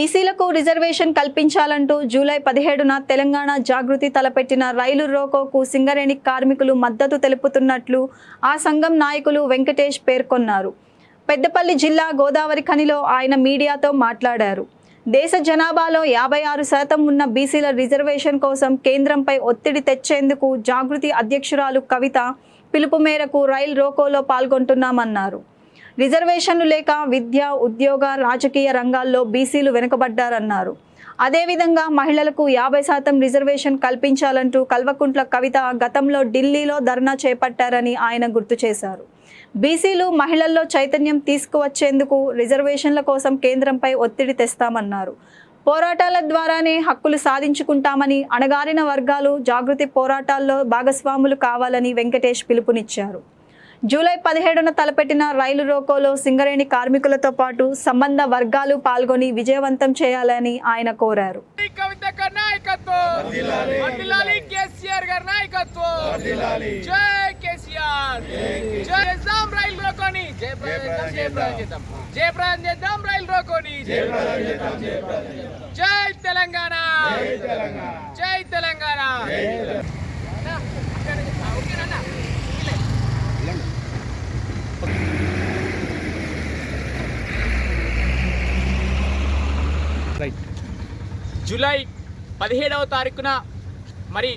బీసీలకు reservation కల్పించాలంటూ July పదిహేడున తెలంగాణ జాగృతి తలపెట్టిన రైలు రోకోకు సింగరేణి కార్మికులు మద్దతు తెలుపుతున్నట్లు ఆ సంఘం నాయకులు వెంకటేష్ పేర్కొన్నారు. పెద్దపల్లి జిల్లా గోదావరి ఖనిలో ఆయన మీడియాతో మాట్లాడారు. దేశ జనాభాలో యాభై ఆరు శాతం ఉన్న బీసీల రిజర్వేషన్ కోసం కేంద్రంపై ఒత్తిడి తెచ్చేందుకు జాగృతి అధ్యక్షురాలు కవిత పిలుపు మేరకు రైల్ రోకోలో పాల్గొంటున్నామన్నారు. రిజర్వేషన్లు లేక విద్య ఉద్యోగ రాజకీయ రంగాల్లో బీసీలు వెనుకబడ్డారన్నారు. అదేవిధంగా మహిళలకు యాభై శాతం రిజర్వేషన్ కల్పించాలంటూ కల్వకుంట్ల కవిత గతంలో ఢిల్లీలో ధర్నా చేపట్టారని ఆయన గుర్తు చేశారు. బీసీలు మహిళల్లో చైతన్యం తీసుకువచ్చేందుకు రిజర్వేషన్ల కోసం కేంద్రంపై ఒత్తిడి తెస్తామన్నారు. పోరాటాల ద్వారానే హక్కులు సాధించుకుంటామని అణగారిన వర్గాలు జాగృతి పోరాటాల్లో భాగస్వాములు కావాలని వెంకటేష్ పిలుపునిచ్చారు. జూలై పదిహేడున తలపెట్టిన రైలు రోకోలో సింగరేణి కార్మికులతో పాటు సంబంధ వర్గాలు పాల్గొని విజయవంతం చేయాలని ఆయన కోరారు. జై తెలంగాణ. జై తెలంగాణ వర్ధిల్లాలి కేసీఆర్ గారి నాయకత్వం జై కేసీఆర్ జై చేద్దాం రైలు రోకోని జై ప్రయాణం చేద్దాం జై ప్రయాణం చేద్దాం రైలు రోకోని జై తెలంగాణ జై తెలంగాణ అన్నా, అక్కడ ఓకేనా జూలై పదిహేడవ తారీఖున మరి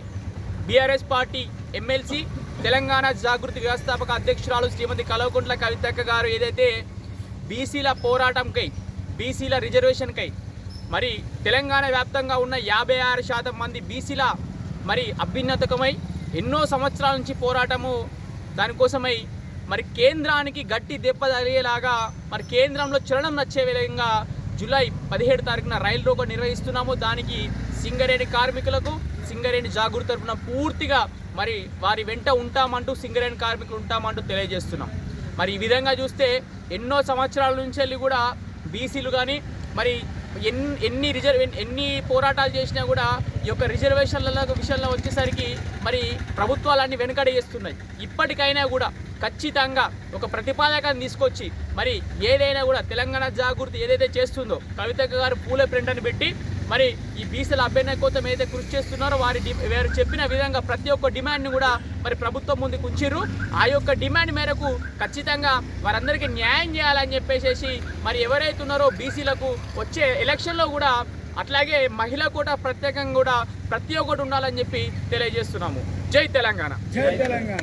BRS party MLC Telangana Jagruthi వ్యవస్థాపక అధ్యక్షురాలు శ్రీమతి కల్వకుంట్ల కవితక్క గారు ఏదైతే బీసీల పోరాటంకై బీసీల రిజర్వేషన్కై మరి తెలంగాణ వ్యాప్తంగా ఉన్న యాభై ఆరు శాతం మంది బీసీల మరి అభ్యున్నతకమై ఎన్నో సంవత్సరాల నుంచి పోరాటము దానికోసమై మరి కేంద్రానికి గట్టి దెబ్బ తగిలేలాగా మరి కేంద్రంలో చలనం నచ్చే విధంగా జూలై పదిహేడు తారీఖున రైలు రోకో నిర్వహిస్తున్నాము. దానికి సింగరేణి కార్మికులకు సింగరేణి జాగృతి తరపున పూర్తిగా మరి వారి వెంట ఉంటామంటూ సింగరేణి కార్మికులు ఉంటామంటూ తెలియజేస్తున్నాం. మరి ఈ విధంగా చూస్తే ఎన్నో సంవత్సరాల నుంచి వెళ్ళి కూడా బీసీలు కానీ మరి ఎన్ని ఎన్ని రిజర్వ్ ఎన్ని పోరాటాలు చేసినా కూడా ఈ యొక్క రిజర్వేషన్ల విషయంలో వచ్చేసరికి మరి ప్రభుత్వాలన్నీ వెనుకడి చేస్తున్నాయి. ఇప్పటికైనా కూడా ఖచ్చితంగా ఒక ప్రతిపాదకను తీసుకొచ్చి మరి ఏదైనా కూడా తెలంగాణ జాగృతి ఏదైతే చేస్తుందో కవిత గారు పూల ప్రింట్ అని పెట్టి మరి ఈ బీసీల అభ్యర్థన కోసం ఏదైతే కృషి చేస్తున్నారో వారి డి- వారు చెప్పిన విధంగా ప్రతి ఒక్క డిమాండ్ని కూడా మరి ప్రభుత్వం ముందుకు ఉంచిర్రు. ఆ యొక్క డిమాండ్ మేరకు ఖచ్చితంగా వారందరికీ న్యాయం చేయాలని చెప్పేసి మరి ఎవరైతే ఉన్నారో బీసీలకు వచ్చే ఎలక్షన్లో కూడా అట్లాగే మహిళ కూడా ప్రత్యేకంగా కూడా ప్రతి ఒక్కటి ఉండాలని చెప్పి తెలియజేస్తున్నాము. జై తెలంగాణ. జై తెలంగాణ.